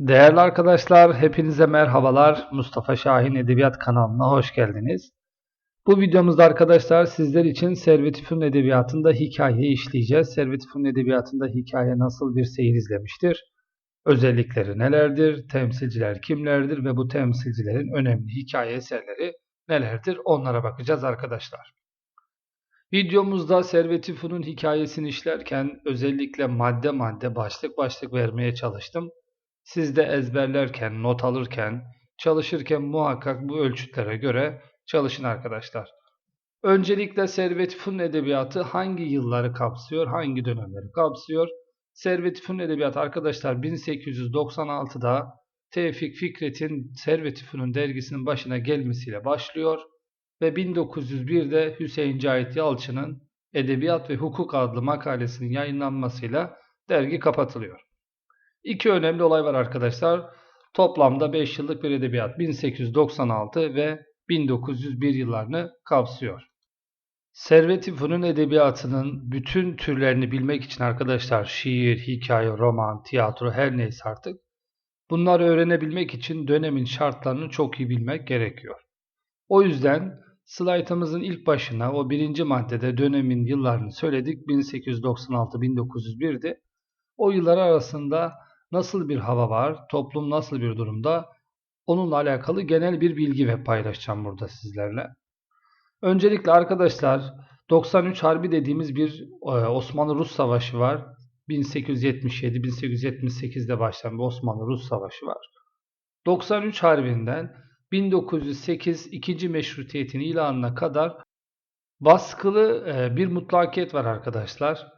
Değerli arkadaşlar, hepinize merhabalar. Mustafa Şahin Edebiyat kanalına hoş geldiniz. Bu videomuzda arkadaşlar sizler için Servet-i Fünun Edebiyatı'nda hikaye işleyeceğiz. Servet-i Fünun Edebiyatı'nda hikaye nasıl bir seyir izlemiştir? Özellikleri nelerdir? Temsilciler kimlerdir? Ve bu temsilcilerin önemli hikaye eserleri nelerdir? Onlara bakacağız arkadaşlar. Videomuzda Servet-i Fünun hikayesini işlerken özellikle madde madde başlık başlık vermeye çalıştım. Siz de ezberlerken, not alırken, çalışırken muhakkak bu ölçütlere göre çalışın arkadaşlar. Öncelikle Servet Fünun Edebiyatı hangi yılları kapsıyor, hangi dönemleri kapsıyor? Servet Fünun Edebiyatı arkadaşlar 1896'da Tevfik Fikret'in Servet Fünun dergisinin başına gelmesiyle başlıyor ve 1901'de Hüseyin Cahit Yalçın'ın Edebiyat ve Hukuk adlı makalesinin yayınlanmasıyla dergi kapatılıyor. İki önemli olay var arkadaşlar. Toplamda 5 yıllık bir edebiyat 1896 ve 1901 yıllarını kapsıyor. Servet-i Fünun edebiyatının bütün türlerini bilmek için arkadaşlar şiir, hikaye, roman, tiyatro her neyse artık bunları öğrenebilmek için dönemin şartlarını çok iyi bilmek gerekiyor. O yüzden slaytımızın ilk başına o birinci maddede dönemin yıllarını söyledik. 1896-1901'di. O yıllar arasında nasıl bir hava var, toplum nasıl bir durumda onunla alakalı genel bir bilgi ve paylaşacağım burada sizlerle. Öncelikle arkadaşlar 93 Harbi dediğimiz bir e, Osmanlı-Rus savaşı var. 1877-1878'de başlayan bir Osmanlı-Rus savaşı var. 93 Harbi'nden 1908 ikinci meşrutiyetin ilanına kadar baskılı e, bir mutlakiyet var arkadaşlar.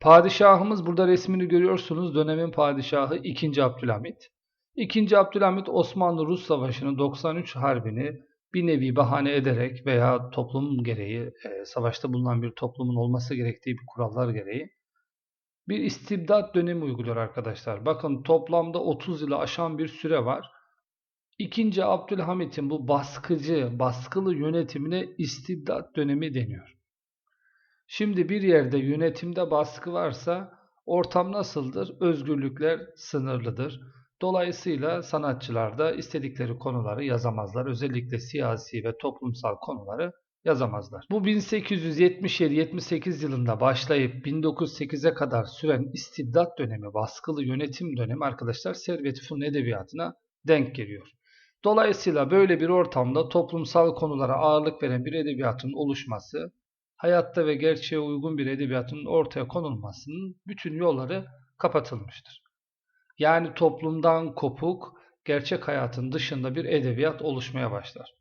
Padişahımız burada resmini görüyorsunuz. Dönemin padişahı 2. Abdülhamit. 2. Abdülhamit Osmanlı-Rus Savaşı'nın 93 Harbi'ni bir nevi bahane ederek veya toplum gereği, e, savaşta bulunan bir toplumun olması gerektiği bir kurallar gereği bir istibdat dönemi uyguluyor arkadaşlar. Bakın toplamda 30 yılı aşan bir süre var. 2. Abdülhamit'in bu baskıcı, baskılı yönetimine istibdat dönemi deniyor. Şimdi bir yerde yönetimde baskı varsa ortam nasıldır? Özgürlükler sınırlıdır. Dolayısıyla sanatçılar da istedikleri konuları yazamazlar. Özellikle siyasi ve toplumsal konuları yazamazlar. Bu 1877-78 yılında başlayıp 1908'e kadar süren istibdat dönemi, baskılı yönetim dönemi arkadaşlar Servet-i Fünun Edebiyatı'na denk geliyor. Dolayısıyla böyle bir ortamda toplumsal konulara ağırlık veren bir edebiyatın oluşması hayatta ve gerçeğe uygun bir edebiyatın ortaya konulmasının bütün yolları kapatılmıştır. Yani toplumdan kopuk, gerçek hayatın dışında bir edebiyat oluşmaya başlar.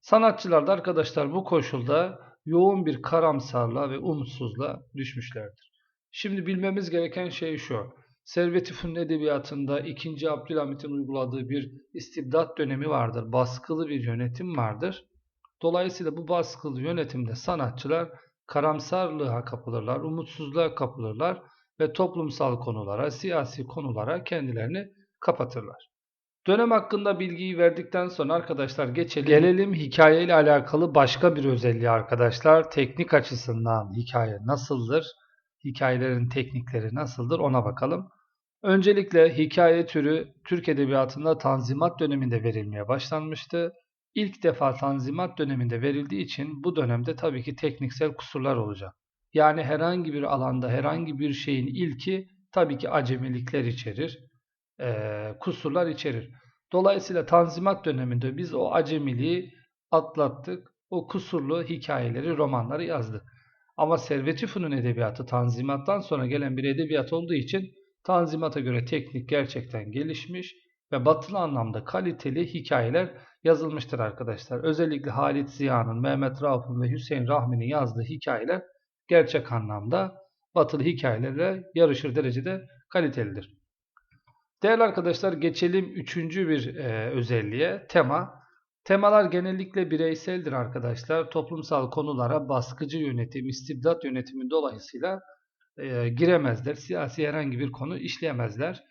Sanatçılar da arkadaşlar bu koşulda yoğun bir karamsarlığa ve umutsuzluğa düşmüşlerdir. Şimdi bilmemiz gereken şey şu. Servet-i Edebiyatı'nda 2. Abdülhamit'in uyguladığı bir istibdat dönemi vardır. Baskılı bir yönetim vardır. Dolayısıyla bu baskılı yönetimde sanatçılar karamsarlığa kapılırlar, umutsuzluğa kapılırlar ve toplumsal konulara, siyasi konulara kendilerini kapatırlar. Dönem hakkında bilgiyi verdikten sonra arkadaşlar geçelim. Gelelim hikaye ile alakalı başka bir özelliği arkadaşlar. Teknik açısından hikaye nasıldır? Hikayelerin teknikleri nasıldır ona bakalım. Öncelikle hikaye türü Türk Edebiyatı'nda Tanzimat döneminde verilmeye başlanmıştı ilk defa Tanzimat döneminde verildiği için bu dönemde tabii ki tekniksel kusurlar olacak. Yani herhangi bir alanda herhangi bir şeyin ilki tabii ki acemilikler içerir, e, kusurlar içerir. Dolayısıyla Tanzimat döneminde biz o acemiliği atlattık, o kusurlu hikayeleri, romanları yazdık. Ama Servet-i Fünun edebiyatı Tanzimat'tan sonra gelen bir edebiyat olduğu için Tanzimat'a göre teknik gerçekten gelişmiş ve batılı anlamda kaliteli hikayeler yazılmıştır arkadaşlar. Özellikle Halit Ziya'nın, Mehmet Rauf'un ve Hüseyin Rahmi'nin yazdığı hikayeler gerçek anlamda batılı hikayelerle yarışır derecede kalitelidir. Değerli arkadaşlar geçelim üçüncü bir e, özelliğe. Tema. Temalar genellikle bireyseldir arkadaşlar. Toplumsal konulara baskıcı yönetim, istibdat yönetimi dolayısıyla e, giremezler. Siyasi herhangi bir konu işleyemezler.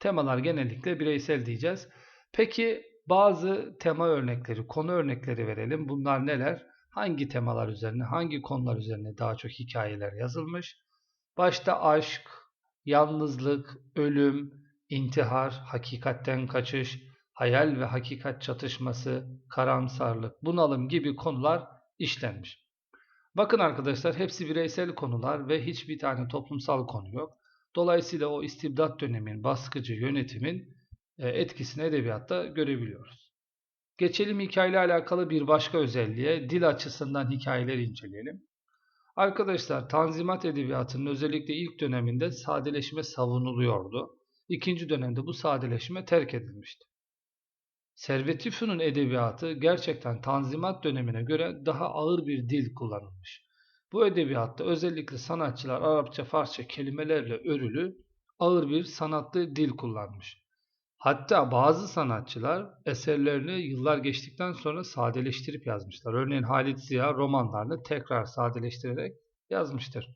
Temalar genellikle bireysel diyeceğiz. Peki bazı tema örnekleri, konu örnekleri verelim. Bunlar neler? Hangi temalar üzerine, hangi konular üzerine daha çok hikayeler yazılmış? Başta aşk, yalnızlık, ölüm, intihar, hakikatten kaçış, hayal ve hakikat çatışması, karamsarlık, bunalım gibi konular işlenmiş. Bakın arkadaşlar hepsi bireysel konular ve hiçbir tane toplumsal konu yok. Dolayısıyla o istibdat dönemin baskıcı yönetimin e, etkisini edebiyatta görebiliyoruz. Geçelim hikayeyle alakalı bir başka özelliğe, dil açısından hikayeleri inceleyelim. Arkadaşlar Tanzimat Edebiyatı'nın özellikle ilk döneminde sadeleşme savunuluyordu. İkinci dönemde bu sadeleşme terk edilmişti. Servet Tüfün'ün edebiyatı gerçekten Tanzimat dönemine göre daha ağır bir dil kullanılmış. Bu edebiyatta özellikle sanatçılar Arapça, Farsça kelimelerle örülü ağır bir sanatlı dil kullanmış. Hatta bazı sanatçılar eserlerini yıllar geçtikten sonra sadeleştirip yazmışlar. Örneğin Halit Ziya romanlarını tekrar sadeleştirerek yazmıştır.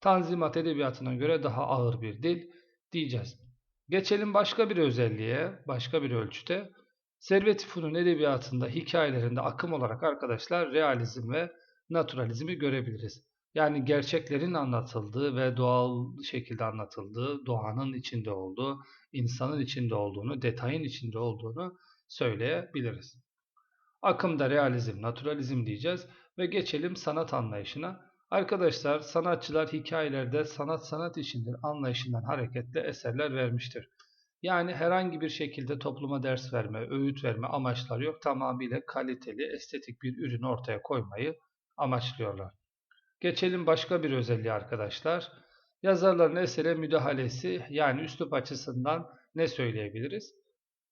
Tanzimat edebiyatına göre daha ağır bir dil diyeceğiz. Geçelim başka bir özelliğe, başka bir ölçüde. Servet-i Fünun edebiyatında hikayelerinde akım olarak arkadaşlar realizm ve naturalizmi görebiliriz. Yani gerçeklerin anlatıldığı ve doğal şekilde anlatıldığı, doğanın içinde olduğu, insanın içinde olduğunu, detayın içinde olduğunu söyleyebiliriz. Akımda realizm, naturalizm diyeceğiz ve geçelim sanat anlayışına. Arkadaşlar sanatçılar hikayelerde sanat sanat içindir anlayışından hareketle eserler vermiştir. Yani herhangi bir şekilde topluma ders verme, öğüt verme amaçları yok. Tamamıyla kaliteli, estetik bir ürün ortaya koymayı amaçlıyorlar. Geçelim başka bir özelliği arkadaşlar. Yazarların esere müdahalesi yani üslup açısından ne söyleyebiliriz?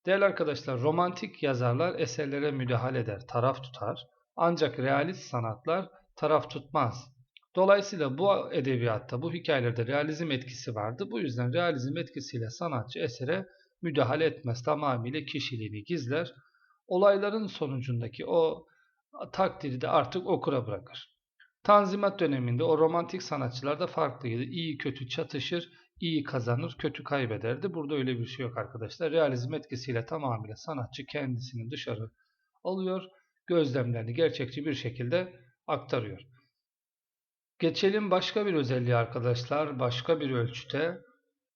Değerli arkadaşlar romantik yazarlar eserlere müdahale eder, taraf tutar. Ancak realist sanatlar taraf tutmaz. Dolayısıyla bu edebiyatta, bu hikayelerde realizm etkisi vardı. Bu yüzden realizm etkisiyle sanatçı esere müdahale etmez. Tamamıyla kişiliğini gizler. Olayların sonucundaki o takdiri de artık okura bırakır. Tanzimat döneminde o romantik sanatçılar da farklıydı. İyi kötü çatışır, iyi kazanır, kötü kaybederdi. Burada öyle bir şey yok arkadaşlar. Realizm etkisiyle tamamıyla sanatçı kendisini dışarı alıyor, gözlemlerini gerçekçi bir şekilde aktarıyor. Geçelim başka bir özelliği arkadaşlar, başka bir ölçüte.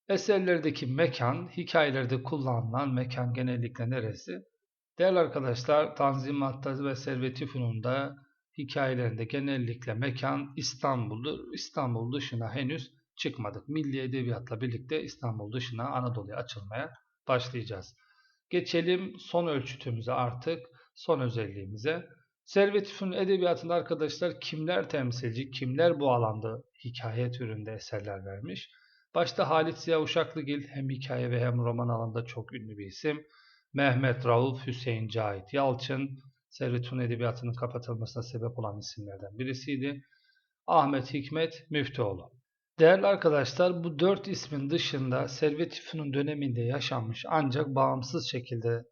Eserlerdeki mekan, hikayelerde kullanılan mekan genellikle neresi? Değerli arkadaşlar, Tanzimat'ta ve Servet-i Fünun'da hikayelerinde genellikle mekan İstanbul'dur. İstanbul dışına henüz çıkmadık. Milli Edebiyat'la birlikte İstanbul dışına Anadolu'ya açılmaya başlayacağız. Geçelim son ölçütümüze artık, son özelliğimize. Servet edebiyatında arkadaşlar kimler temsilci, kimler bu alanda hikaye türünde eserler vermiş? Başta Halit Ziya Uşaklıgil hem hikaye ve hem roman alanında çok ünlü bir isim. Mehmet Rauf, Hüseyin Cahit Yalçın, Servet edebiyatının kapatılmasına sebep olan isimlerden birisiydi. Ahmet Hikmet Müftüoğlu. Değerli arkadaşlar bu dört ismin dışında Servet döneminde yaşanmış ancak bağımsız şekilde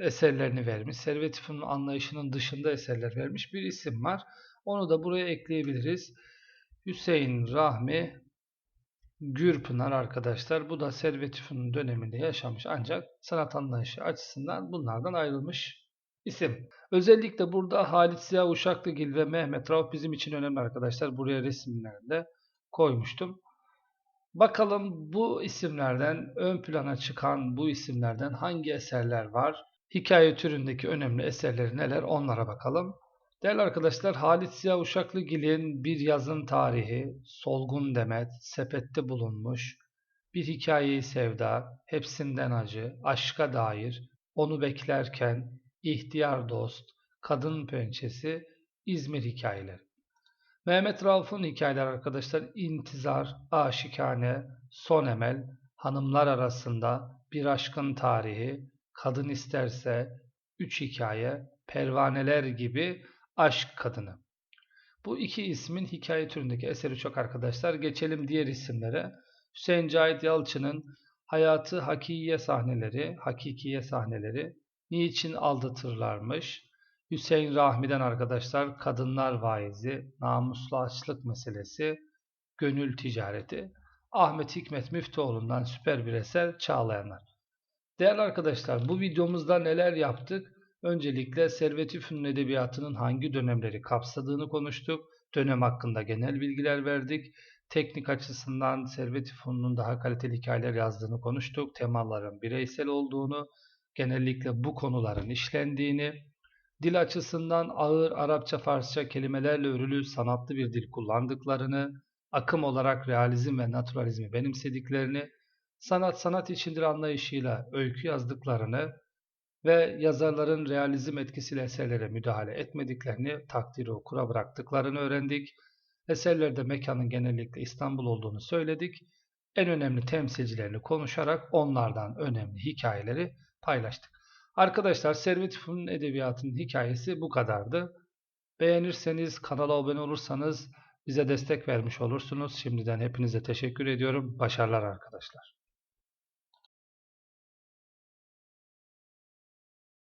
eserlerini vermiş. Servet Fünun anlayışının dışında eserler vermiş bir isim var. Onu da buraya ekleyebiliriz. Hüseyin Rahmi Gürpınar arkadaşlar. Bu da Servet Fünun döneminde yaşamış ancak sanat anlayışı açısından bunlardan ayrılmış isim. Özellikle burada Halit Ziya Uşaklıgil ve Mehmet Rauf bizim için önemli arkadaşlar. Buraya resimlerinde koymuştum. Bakalım bu isimlerden ön plana çıkan bu isimlerden hangi eserler var? Hikaye türündeki önemli eserleri neler onlara bakalım. Değerli arkadaşlar Halit Ziya Uşaklıgil'in Bir Yazın Tarihi, Solgun Demet, Sepette Bulunmuş, Bir Hikayeyi Sevda, Hepsinden Acı, Aşka Dair, Onu Beklerken, İhtiyar Dost, Kadın Pençesi, İzmir Hikayeleri. Mehmet Rauf'un hikayeler arkadaşlar İntizar, Aşikane, Son Emel, Hanımlar Arasında, Bir Aşkın Tarihi, Kadın isterse, Üç Hikaye, Pervaneler gibi Aşk Kadını. Bu iki ismin hikaye türündeki eseri çok arkadaşlar. Geçelim diğer isimlere. Hüseyin Cahit Yalçın'ın Hayatı Hakikiye sahneleri, Hakikiye sahneleri, Niçin aldatırlarmış? Hüseyin Rahmi'den arkadaşlar Kadınlar Vaizi, Namuslu Açlık Meselesi, Gönül Ticareti, Ahmet Hikmet Müftüoğlu'ndan süper bir eser Çağlayanlar. Değerli arkadaşlar bu videomuzda neler yaptık? Öncelikle Servet-i Fünun Edebiyatı'nın hangi dönemleri kapsadığını konuştuk. Dönem hakkında genel bilgiler verdik. teknik açısından Servet İfkun'un daha kaliteli hikayeler yazdığını konuştuk. Temaların bireysel olduğunu, genellikle bu konuların işlendiğini, dil açısından ağır Arapça, Farsça kelimelerle örülü sanatlı bir dil kullandıklarını, akım olarak realizm ve naturalizmi benimsediklerini, sanat sanat içindir anlayışıyla öykü yazdıklarını ve yazarların realizm etkisiyle eserlere müdahale etmediklerini, takdiri okura bıraktıklarını öğrendik. Eserlerde mekanın genellikle İstanbul olduğunu söyledik. En önemli temsilcilerini konuşarak onlardan önemli hikayeleri paylaştık. Arkadaşlar Servet Fünun Edebiyatı'nın hikayesi bu kadardı. Beğenirseniz, kanala abone olursanız bize destek vermiş olursunuz. Şimdiden hepinize teşekkür ediyorum. Başarılar arkadaşlar.